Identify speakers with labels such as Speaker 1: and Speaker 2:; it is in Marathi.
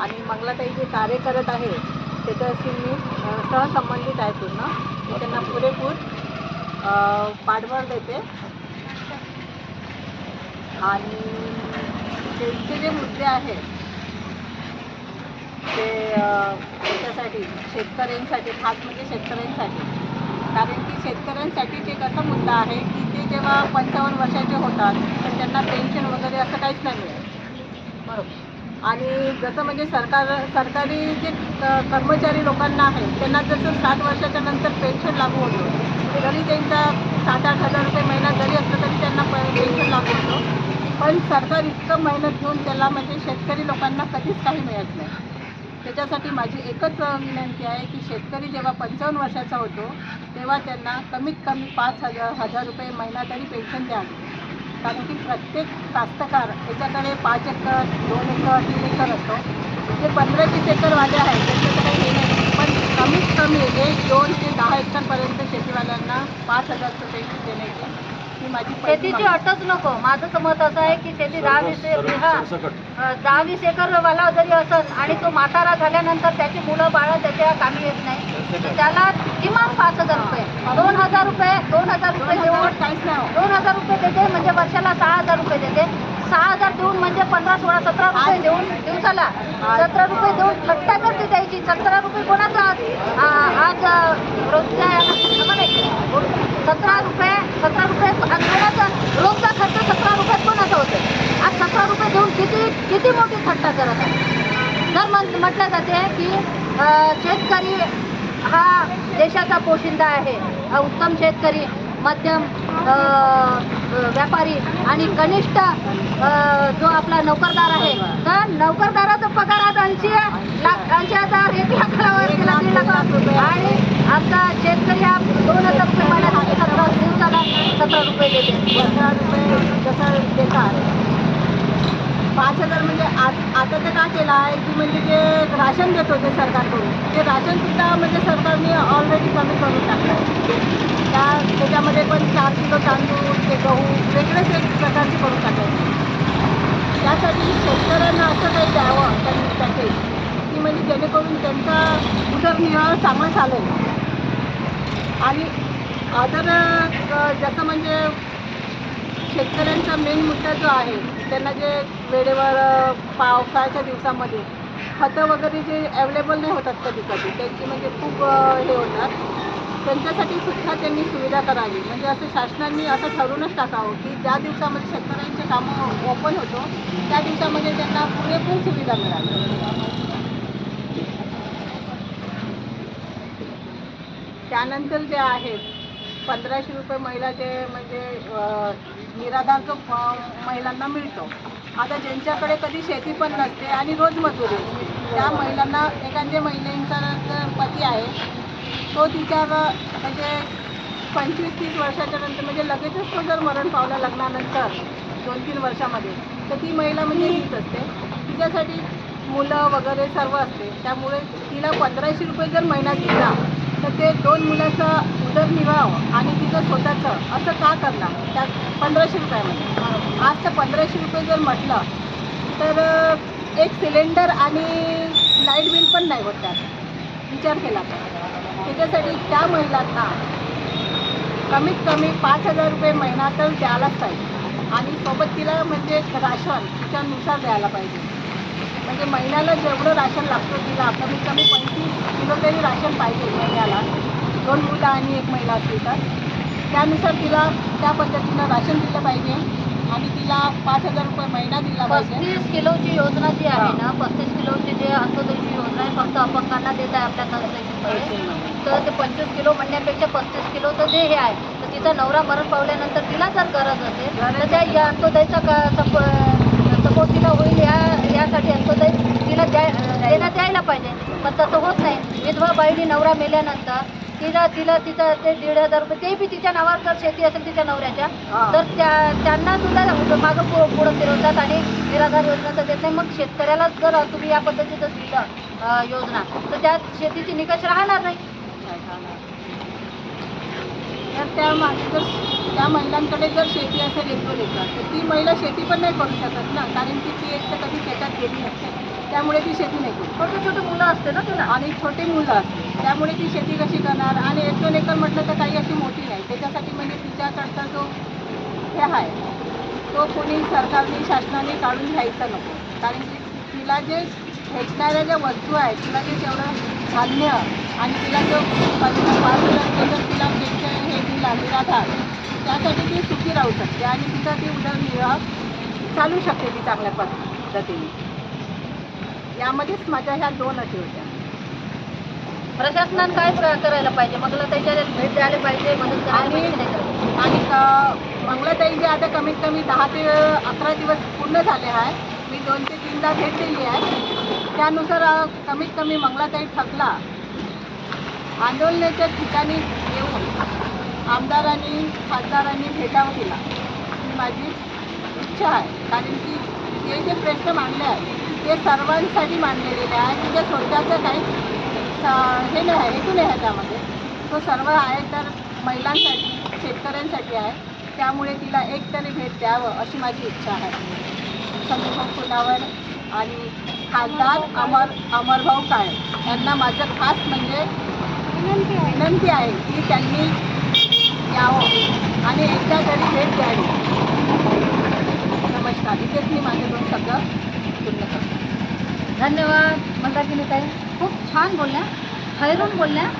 Speaker 1: आणि मंगलाताई जे कार्य करत आहे त्याच्याशी मी सहसंबंधित आहे पूर्ण. मी त्यांना पुरेपूर पाठबळ देते. आणि त्यांचे जे मुद्दे आहेत ते त्याच्यासाठी शेतकऱ्यांसाठी खास म्हणजे शेतकऱ्यांसाठी. कारण की शेतकऱ्यांसाठी एक असा मुद्दा आहे की ते जेव्हा पंचावन्न वर्षाचे होतात तर त्यांना पेन्शन वगैरे असं काहीच नाही मिळत बरोबर. आणि जसं म्हणजे सरकार सरकारी जे कर्मचारी लोकांना आहे त्यांना जसं साठ वर्षाच्या नंतर पेन्शन लागू होतं. जरी त्यांचा सात आठ हजार रुपये महिना जरी असलं तरी त्यांना पेन्शन लागू होतो. पण सरकार इतकं मेहनत घेऊन त्याला म्हणजे शेतकरी लोकांना कधीच काही मिळत नाही. त्याच्यासाठी माझी एकच विनंती आहे की शेतकरी जेव्हा पंचावन्न वर्षाचा होतो तेव्हा त्यांना कमीत कमी पाच हजार हजार रुपये महिना तरी पेन्शन द्यावी. कारण की प्रत्येक कास्तकार त्याच्याकडे पाच एकर दोन एकर तीन एकर असतो. जे पंधरा वीस एकरवाले आहेत त्याच्याकडे हे नाही. पण कमीत कमी एक दोन ते दहा एकरपर्यंत शेतीवाल्यांना पाच हजार रुपये देण्याची माझी
Speaker 2: शेतीची. अटच नको माझं तर मत असं आहे की शेती दहा वीस हा दहा वीस एकरवाला जरी असेल आणि तो म्हातारा झाल्यानंतर त्याची मुलं बाळं त्याच्या कामी येत नाही तर त्याला किमान पाच हजार रुपये दोन हजार रुपये दोन हजार रुपये
Speaker 1: हजार
Speaker 2: देऊन
Speaker 1: काहीच नाही होत.
Speaker 2: दोन हजार रुपये देते म्हणजे वर्षाला सहा हजार रुपये देते सहा हजार देऊन म्हणजे पंधरा सोळा सतरा रुपये देऊन दिवसाला सतरा रुपये देऊन थट्टा करते द्यायची सतरा रुपये कोणाचा आज आज रोजच्या. सतरा रुपये सतरा रुपये आज रोजचा खर्च सतरा रुपयात कोणाचा होते आज सतरा रुपये देऊन किती किती मोठी थट्टा करत आहे? जर म्हण म्हटलं जाते की शेतकरी हा देशाचा पोशिंदा आहे. हा उत्तम शेतकरी मध्यम व्यापारी आणि कनिष्ठ जो आपला नोकरदार आहे तर नोकरदाराचा पगार आज ऐंशी लाख ऐंशी हजार एक लाखावर गेला दीड लाख आणि आमचा शेतकरी हा दोन हजार रुपये महिन्यात सतरा दिवसाला सतरा रुपये देते.
Speaker 1: जसं देतात पाच हजार म्हणजे आता तर का केला आहे की म्हणजे जे राशन देत होते सरकारकडून ते राशनसुद्धा म्हणजे सरकारने ऑलरेडी कमी करून टाकलं आहे त्या त्याच्यामध्ये पण चार किलो तांदूळ ते गहू वेगळेच एक प्रकारचे करून टाकायचे त्यासाठी शेतकऱ्यांना असं काही द्यावं त्यांनी पॅकेज की म्हणजे जेणेकरून त्यांचा उदरनिर्वाह चालेल. आणि अदर जसं म्हणजे शेतकऱ्यांचा मेन मुद्दा जो आहे त्यांना जे वेळेवर पावसाळ्याच्या दिवसामध्ये खतं वगैरे जे अवेलेबल नाही होतात कधी कधी त्यांची म्हणजे खूप हे होतात. त्यांच्यासाठी सुद्धा त्यांनी सुविधा करावी. म्हणजे असं शासनाने असं ठरवूनच टाकावं की ज्या दिवसामध्ये शेतकऱ्यांचे कामं ओपन होतो त्या दिवसामध्ये त्यांना पुरेपूर सुविधा मिळावी. त्यानंतर जे आहेत पंधराशे रुपये महिला जे म्हणजे निराधार जो महिलांना मिळतो. आता ज्यांच्याकडे कधी शेती पण नसते आणि रोज मजुरी त्या महिलांना एखाद्या महिलेचा पती आहे तो तिच्या म्हणजे पंचवीस तीस वर्षाच्या नंतर म्हणजे लगेचच तो जर मरण पावला लग्नानंतर दोन तीन वर्षामध्ये तर ती महिला म्हणजे हीच असते. तिच्यासाठी मुलं वगैरे सर्व असते. त्यामुळे तिला पंधराशे रुपये जर महिना दिला तर ते दोन मुलाचं उदरनिर्वाह आणि तिचं स्वतःचं असं का करणार? त्या पंधराशे रुपयामध्ये. आज तर पंधराशे रुपये जर म्हटलं तर एक सिलेंडर आणि लाइट बिल पण नाही होत त्यात. विचार केला तर. त्याच्यासाठी त्या महिलांना कमीत कमी पाच हजार रुपये महिना तर द्यायलाच पाहिजे. आणि सोबत तिला म्हणजे राशन तिच्यानुसार द्यायला पाहिजे. म्हणजे महिन्याला जेवढं राशन लागतं तिला कमीत कमी पंचवीस तरी राशन पाहिजे महिन्याला. दोन मुलं आणि एक महिला असली तर. त्यानुसार तिला त्या पद्धतीनं राशन दिलं पाहिजे आणि तिला पाच हजार रुपये महिना दिला पाहिजे.
Speaker 2: पस्तीस किलोची योजना जी आहे ना पस्तीस किलोची जे अंत्योदयची योजना आहे फक्त अपंगांना देत आहे आपल्या तर ते पंचवीस किलो म्हणण्यापेक्षा पस्तीस किलो तर जे हे आहे. तर तिचा नवरा मरण पावल्यानंतर तिला जर गरज असेल तर त्या या अंत्योदयचा का सपोर्ट तिला होईल या यासाठी अंत्योदय तिला द्या देण्यात यायला पाहिजे. पण तसं होत नाही. विधवा बाईने नवरा मेल्यानंतर तिला तिला तिचं ते दीड हजार रुपये ते बी तिच्या नावावर जर शेती असेल तिच्या नवऱ्याच्या. तर त्या त्यांना सुद्धा मागं पु पुढं फिरवतात आणि निराधार योजनेचं देत नाही. मग शेतकऱ्याला जर तुम्ही या पद्धतीचं दिलं योजना तर त्यात शेतीची निकष राहणार नाही.
Speaker 1: तर त्या मागे जर त्या महिलांकडे जर शेती असेल दोन एकर तर ती महिला शेती पण नाही करू शकत ना कारण की ती एक तर कधी शेतात गेली नसते. त्यामुळे ती शेती नाही करू
Speaker 2: छोटे छोटे मुलं असते ना तिला?
Speaker 1: आणि छोटी मुलं असते. त्यामुळे ती शेती कशी करणार? आणि एक दोन एकर म्हटलं तर काही अशी मोठी नाही. त्याच्यासाठी म्हणजे तिच्याकडचा जो हे आहे तो कोणी सरकारने शासनाने काढून घ्यायचा नको. कारण की तिला जे भेटणाऱ्या ज्या वस्तू आहेत तिला जे तेवढं धान्य आणि तिला जो पंधरा पाच हजार जर तिला पेन्शन हे दिला निराधार त्यासाठी ती सुखी राहू शकते आणि तिचा ती उदरनिर्वाह चालू शकते ती चांगल्या पद्धतीने यामध्येच माझ्या ह्या दोन अटी होत्या
Speaker 2: प्रशासनानं काय करायला पाहिजे मग त्याच्या भेट द्यायला पाहिजे मदत
Speaker 1: आणि-? आणि मंगलाताई जे आता कमीत कमी दहा ते अकरा दिवस पूर्ण झाले आहे मी दोन ते तीनदा भेट दिली आहे. त्यानुसार कमीत कमी मंगलाताई ठकला आंदोलनाच्या ठिकाणी येऊन आमदारांनी खासदारांनी भेटावं तिला ही माझी इच्छा आहे. कारण की हे जे प्रश्न मांडले आहेत ते सर्वांसाठी मांडलेले आहे तिच्या स्वतःचं काही हे नाही आहे हेतू नाही आहे त्यामध्ये. तो सर्व आहे तर महिलांसाठी शेतकऱ्यांसाठी आहे. त्यामुळे तिला एक तरी भेट द्यावं अशी माझी इच्छा आहे. संदीप फुलावर आणि खासदार अमर अमरभाऊ काळे यांना माझं खास म्हणजे विनंती आहे. की त्यांनी यावं आणि एकदा तरी भेट द्यावी. नमस्कार. इथेच मी माझे दोन शब्द पूर्ण करतो.
Speaker 2: धन्यवाद. मंदाकिनी ताई खूप छान बोलल्या. ठरून बोलल्या.